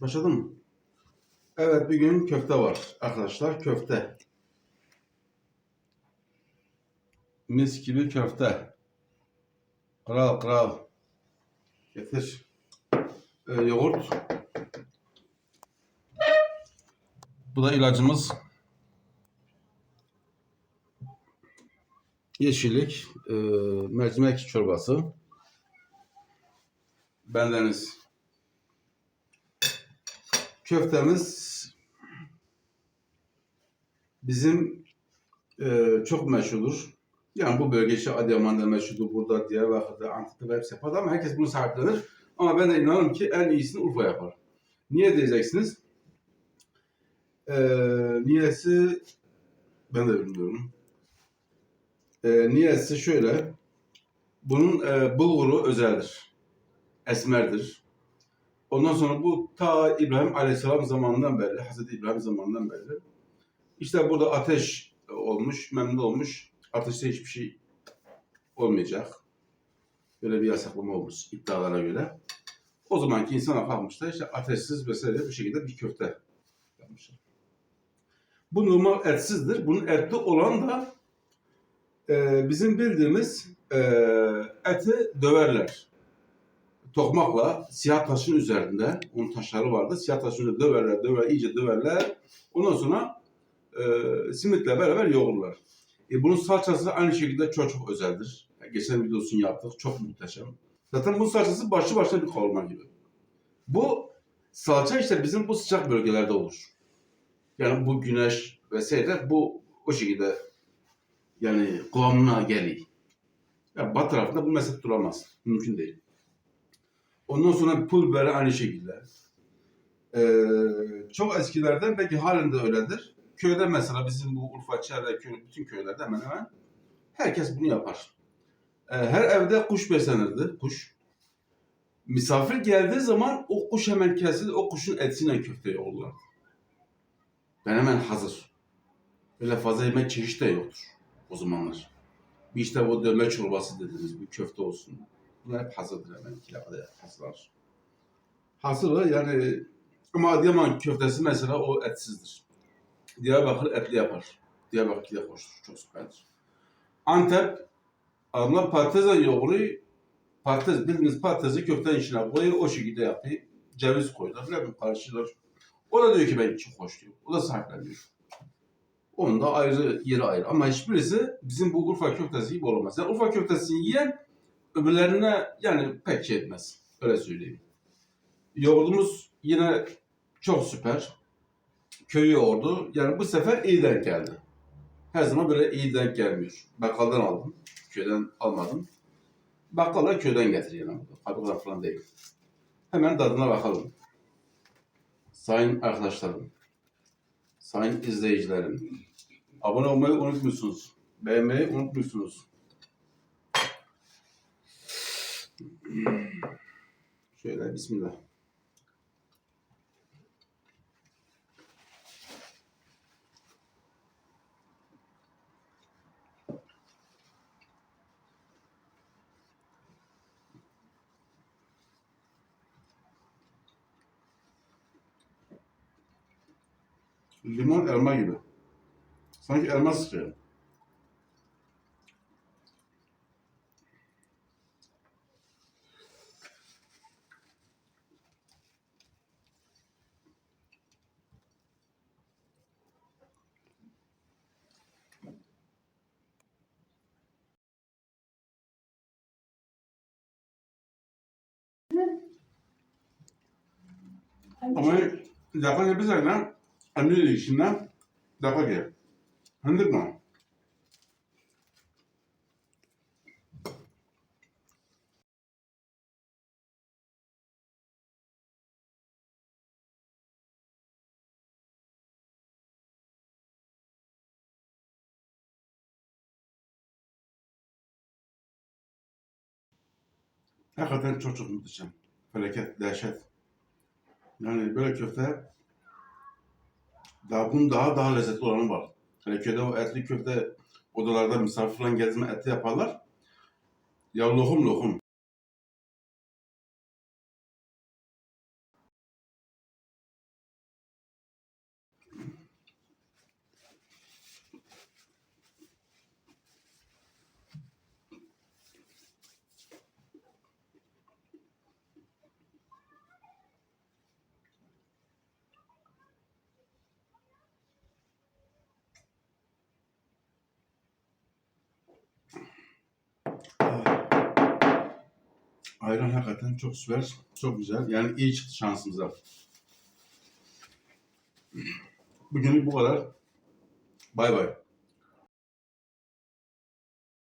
Başladın mı? Evet bugün köfte var arkadaşlar köfte. Mis gibi köfte. Kral kral. Getir. Ee, yoğurt. Bu da ilacımız. Yeşillik, e, mercimek çorbası. Bendeniz. Köftemiz bizim e, çok meşhurdur. Yani bu bölge işte Adıyaman'da meşhurdur, burada Diyarbakır'da, Antep'te hepsi yapar ama herkes bunu sahiplenir. Ama ben de inanırım ki en iyisini Urfa yapar. Niye diyeceksiniz? E, niyesi ben de bilmiyorum. E, niyesi şöyle. Bunun e, bulguru özeldir. Esmerdir. Ondan sonra bu ta İbrahim Aleyhisselam zamanından beri, Hazreti İbrahim zamanından beri. İşte burada ateş olmuş, memnun olmuş. Ateşte hiçbir şey olmayacak. Böyle bir yasaklama olmuş iddialara göre. O zamanki insana kalmışlar işte ateşsiz vesaire bir şekilde bir köfte yapmışlar. Bu normal etsizdir. Bunun etli olan da e, bizim bildiğimiz e, eti döverler tokmakla siyah taşın üzerinde, onun taşları vardı. Siyah taşın üzerinde döverler, döverler, iyice döverler. Ondan sonra e, simitle beraber yoğururlar. E, bunun salçası aynı şekilde çok çok özeldir. Yani geçen videosunu yaptık, çok muhteşem. Zaten bu salçası başlı başına bir kavurma gibi. Bu salça işte bizim bu sıcak bölgelerde olur. Yani bu güneş vesaire bu o şekilde yani kıvamına geliyor. Yani batı tarafında bu mesela duramaz. Mümkün değil. Ondan sonra pul biberi aynı şekilde. Ee, çok eskilerden belki halen de öyledir. Köyde mesela bizim bu Urfa, çevre köy, bütün köylerde hemen hemen herkes bunu yapar. Ee, her evde kuş beslenirdi, kuş. Misafir geldiği zaman o kuş hemen kesilir, o kuşun etiyle köfte yoğururlar. Ben hemen hazır. Öyle fazla yemek çeşit de yoktur o zamanlar. Bir işte o döme çorbası dediğimiz bir köfte olsun. Bunlar hep hazırdır hemen iki dakikada hazırlar. Hazır yani ama Adıyaman köftesi mesela o etsizdir. Diyarbakır etli yapar. Diyarbakır de hoştur, çok süperdir. Antep adamlar patatesle yoğuruyor. Patates, bildiğiniz patatesi köftenin içine koyuyor, o şekilde yapıyor. Ceviz koyuyorlar, falan karıştırıyorlar. O da diyor ki ben çok hoş diyor. O da sahipleniyor. Onun da ayrı, yeri ayrı. Ama hiçbirisi bizim bu Urfa köftesi gibi olmaz. Yani Urfa köftesini yiyen öbürlerine yani pek şey etmez. Öyle söyleyeyim. Yoğurdumuz yine çok süper. Köy yoğurdu. Yani bu sefer iyi denk geldi. Her zaman böyle iyi denk gelmiyor. Bakkaldan aldım. Köyden almadım. Bakkallar köyden getiriyor. Yani. Fabrikadan falan değil. Hemen tadına bakalım. Sayın arkadaşlarım, sayın izleyicilerim, abone olmayı unutmuyorsunuz. Beğenmeyi unutmuyorsunuz. Şöyle bismillah. Limon elma gibi. Sanki elma sıkıyor. Ama dakika yapacak lan. Anne işinden dakika gel. Hındık mı? Hakikaten çok çok muhteşem. Felaket, dehşet. Yani böyle köfte daha bunun daha daha lezzetli olanı var. Hani köyde o etli köfte odalarda misafir falan geldiğinde etli yaparlar. Ya lokum lokum. Ayran hakikaten çok süper. Çok güzel. Yani iyi çıktı şansımıza. Bugünlük bu kadar. Bay bay.